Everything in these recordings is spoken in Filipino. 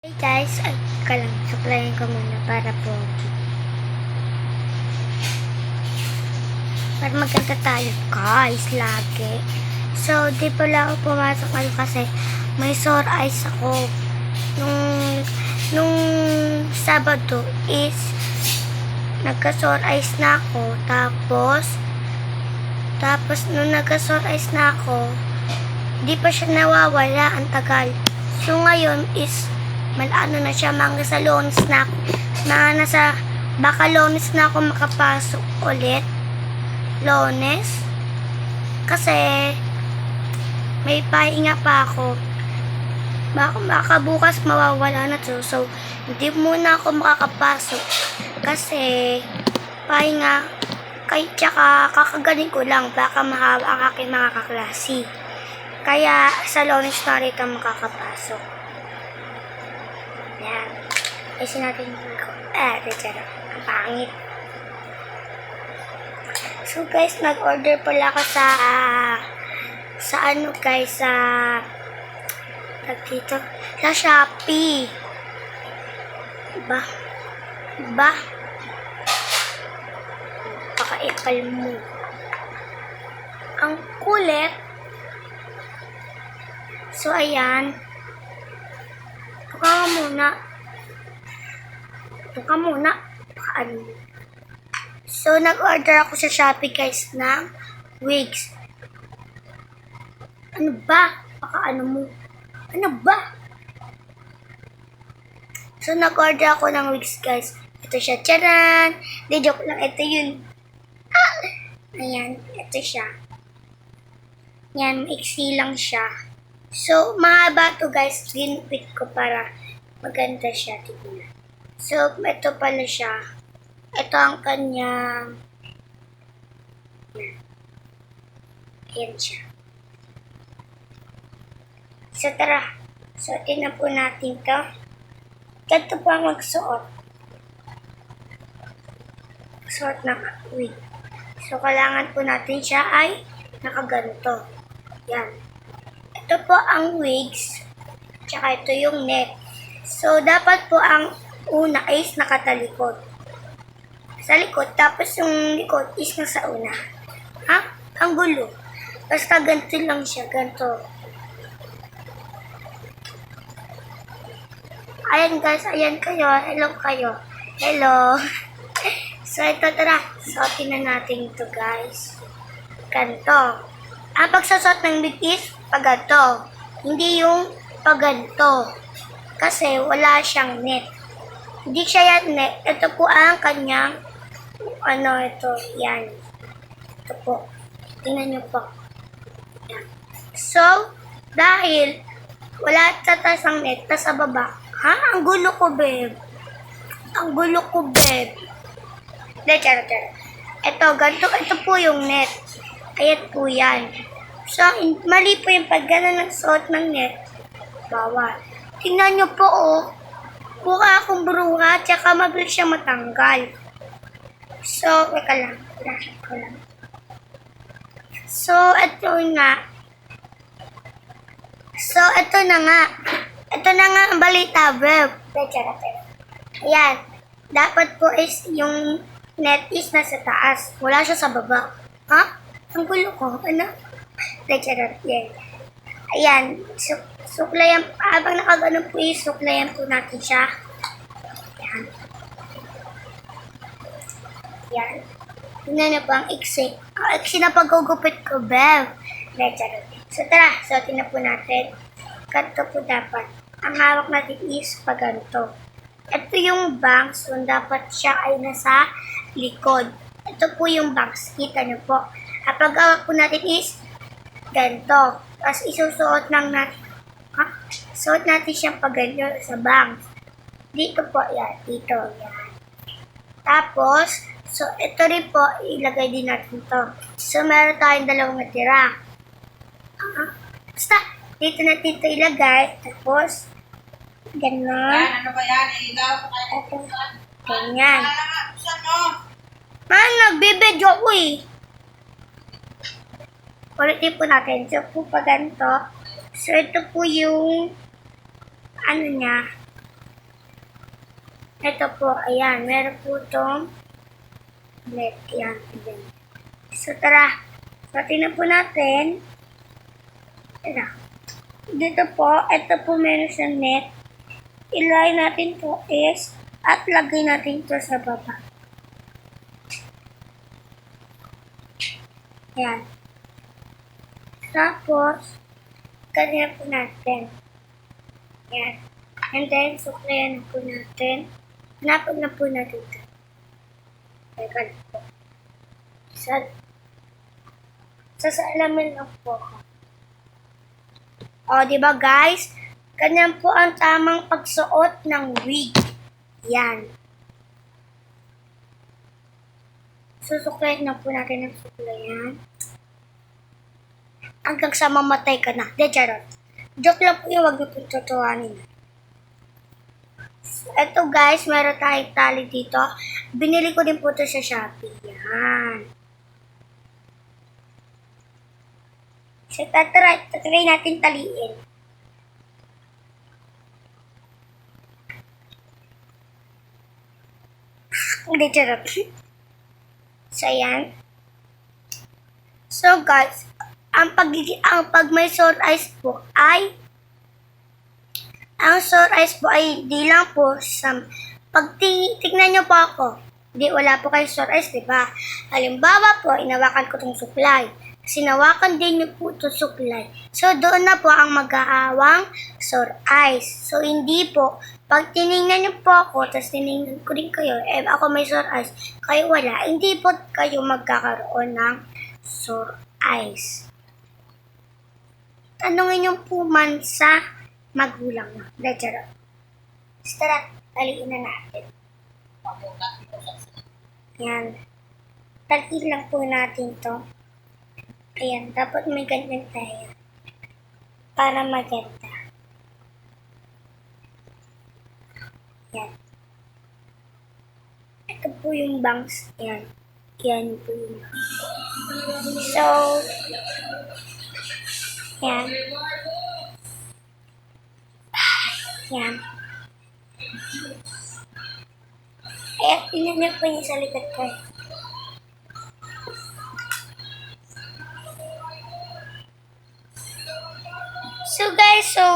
Hey guys, ay ka lang, supplyan ko muna para po para magkanta tayo guys lagi. So, di pala ako pumasok ngayon kasi may sore eyes ako. Nung, nung Sabado is nagka-sore eyes na ako. Tapos, tapos nung nagka-sore eyes na ako, di pa siya nawawala ang tagal. So ngayon is malano na siya mga sa loans na ako. Mga nasa baka loans na ako makapasok ulit. Lones. Kasi may pahinga pa ako. Baka, baka bukas mawawala na to. So, hindi muna ako makakapasok. Kasi, pahinga. Kay, tsaka kakagaling ko lang. Baka mahaba ang aking mga kaklase. Kaya, sa lones na rin ka makakapasok. Yan. Ayusin natin yung ko. Eh, tetsara. Ang pangit. So guys, nag-order pala ako sa ah, sa ano guys sa tag dito sa Shopee. Ba? Ba? Pakaipal mo. Ang kulit. So ayan. Ka muna. Tuka muna. Paano? So, nag-order ako sa Shopee guys ng wigs. Ano ba? Baka ano mo? Ano ba? So, nag-order ako ng wigs guys. Ito siya. Charan! Di, joke lang. Ito yun. Ah! Ayan. Ito siya. Yan. Maiksi lang siya. So, mahaba to guys. Ginupit ko para maganda siya. Tignan. So, ito pala siya. Ito ang kanyang... Ayan siya. So, tara. Suotin na po natin to. Ganito po ang magsuot. Suot ng wig. So, kailangan po natin siya ay nakaganto. Yan. Ito po ang wigs. Tsaka ito yung net. So, dapat po ang una is nakatalikod sa likod, tapos yung likod is nasa una. Ha? Ang gulo. Basta ganito lang siya, ganito. Ayan guys, ayan kayo. Hello kayo. Hello. So, ito tara. Suotin na natin ito guys. Ganito. Ang pagsasot ng big is pag ganito. Hindi yung pag ganito. Kasi wala siyang net. Hindi siya yan net. Ito po ang kanyang ano ito, yan. Ito po. Tingnan nyo po. Yan. So, dahil wala sa taas ang net, tas sa baba. Ha? Ang gulo ko, babe. Ang gulo ko, babe. Hindi, charot, charot. Ito, ganito, ito po yung net. Ayan po yan. So, in- mali po yung pag gano'n nagsuot ng net. Bawal. Tingnan nyo po, oh. Mukha akong bruha, tsaka mabilis siya matanggal. So, weka lang. Flash ko lang. So, ito nga. So, ito na nga. Ito na nga ang balita, charot. Ayan. Dapat po is yung net is nasa taas. Wala siya sa baba. Ha? Ang gulo ko. Ano? Charot, yan. Ayan. So, suklayan. Habang nakaganon po is, suklayan po natin siya. Ayan. Yan. Tingnan niyo po ang iksi. Ang iksi na paggugupit ko, Bev. Charot. So tara, suotin na po natin. Ganito po dapat. Ang hawak natin is pag ganito. Ito yung bangs, so dapat siya ay nasa likod. Ito po yung bangs, kita niyo po. At pag hawak po natin is ganito. Tapos isusuot lang natin. Ha? Suot natin siyang pag ganito sa bangs. Dito po, yan. Dito, yan. Tapos, so ito rin po, ilagay din natin to. So, meron tayong dalawang natira. Ah, basta, dito natin ito ilagay. Tapos, ganon. Yan, ano ba yan? Ito, ganyan. Man, nagbibidyo ko eh. Ulitin po natin. So, po pa ganito. So, ito po yung, ano niya, Ito po, ayan, meron po itong net. Ayan, ayan. So, tara. So, tingnan po natin. Tara. Dito po, ito po meron siyang net. Ilay natin po is at lagay natin ito sa baba. Ayan. Tapos, ganyan po natin. Ayan. And then, suklayan po natin. Hanapin na po natin ito. Teka lang po. Sa, sa salamin lang po ako. O, di ba guys? Ganyan po ang tamang pagsuot ng wig. Yan. Susuklayan na po natin ng suklayan. Hanggang sa mamatay ka na. De, charot. Joke lang po yun, wag niyo po tutuhanin. Ito guys, meron tayong tali dito. Binili ko din po ito sa Shopee. Yan. So, tatry, tatry natin taliin. Hindi, charot. So, yan. So, guys, ang pagigi ang pag may sore eyes po ay ang sore eyes po ay di lang po sa pag ti- tignan nyo po ako di wala po kayo sore eyes di ba? Halimbawa po inawakan ko tong suklay. Sinawakan din nyo po itong suklay. So doon na po ang mag-aawang sore eyes. So hindi po pag tinignan nyo po ako tapos tinignan ko din kayo eh ako may sore eyes kayo wala. Hindi po kayo magkakaroon ng sore eyes tanungin yung puman sa magulang mo. Hindi, charot. Tara, taliin na natin. Yan. Taliin lang po natin to. Ayan, dapat may ganyan tayo. Para maganda. Yan. Ito po yung bangs. Yan. Yan po yung bangs. So, yan. Yan. Eh, niyo po yung sa likod ko. eh. So guys, so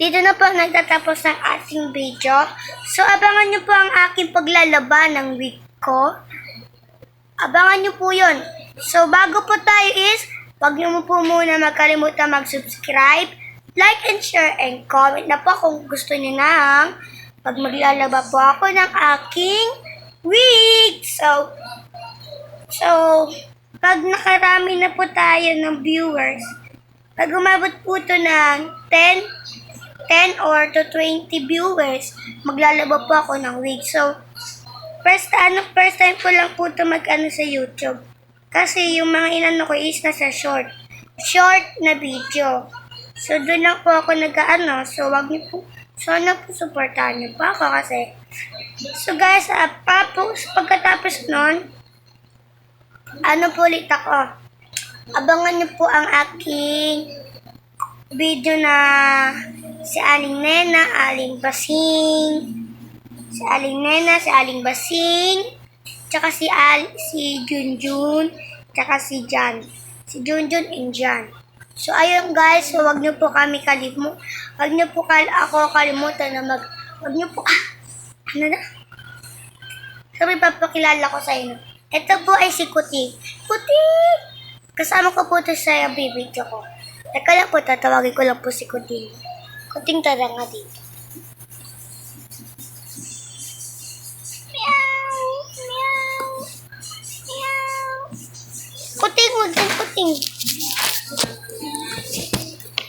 dito na po nagtatapos ng ating video. So abangan niyo po ang aking paglalaba ng wig ko. Abangan niyo po yun. So bago po tayo is, wag niyo po muna magkalimutan mag-subscribe, like and share, and comment na po kung gusto niyo na pag maglalaba po ako ng aking wig. So, so, pag nakarami na po tayo ng viewers, pag umabot po ito ng 10, 10 or to 20 viewers, maglalaba po ako ng wig. So, first, ano, first time ko lang po ito mag-ano sa YouTube. Kasi yung mga inano ko is nasa short. Short na video. So, doon lang po ako nag-ano. So, wag niyo po, sana po supportahan niyo po ako kasi. So, guys, uh, tapos, pagkatapos nun, ano po ulit ako? Abangan niyo po ang aking video na si Aling Nena, Aling Basing, si Aling Nena, si Aling Basing, tsaka si Al, si Junjun, tsaka si Jan. Si Junjun and Jan. So, ayun guys, so wag niyo po kami kalimu, wag niyo po kal ako kalimutan na mag, wag niyo po, ah, ano na? Sabi papakilala ko sa inyo. Ito po ay si Kuti. Kuti! Kasama ko po ito sa bibidyo ko. Teka lang po, tatawagin ko lang po si Kuting. Kuting tara nga dito. Kuting.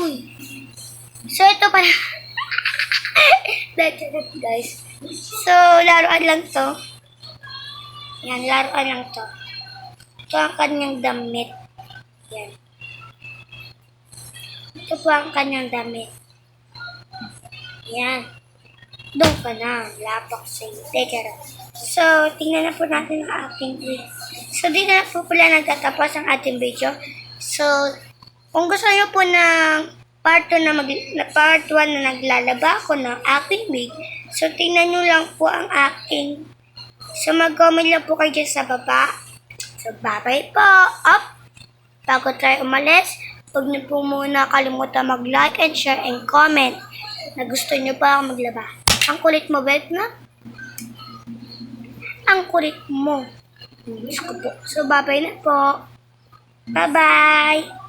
Uy. So, ito pala. That's it, guys. So, laruan lang to. Yan, laruan lang to. Ito ang kanyang damit. Yan. Ito po ang kanyang damit. Yan. Doon ka na. Lapak sa iyo. Teka. So, tingnan na po natin ang ating video. So, dito na po pala nagtatapos ang ating video. So, kung gusto nyo po ng part 2 na, mag, part 1 na naglalaba ako ng aking wig. So, tingnan nyo lang po ang aking. So, mag-comment lang po kayo sa baba. So, bye-bye po. Up! Bago tayo umalis, huwag niyo po muna kalimutan mag-like and share and comment na gusto niyo pa maglaba. Ang kulit mo, Beth, na? Ang kulit mo. Diyos ko po. So, bye-bye na po. Bye-bye!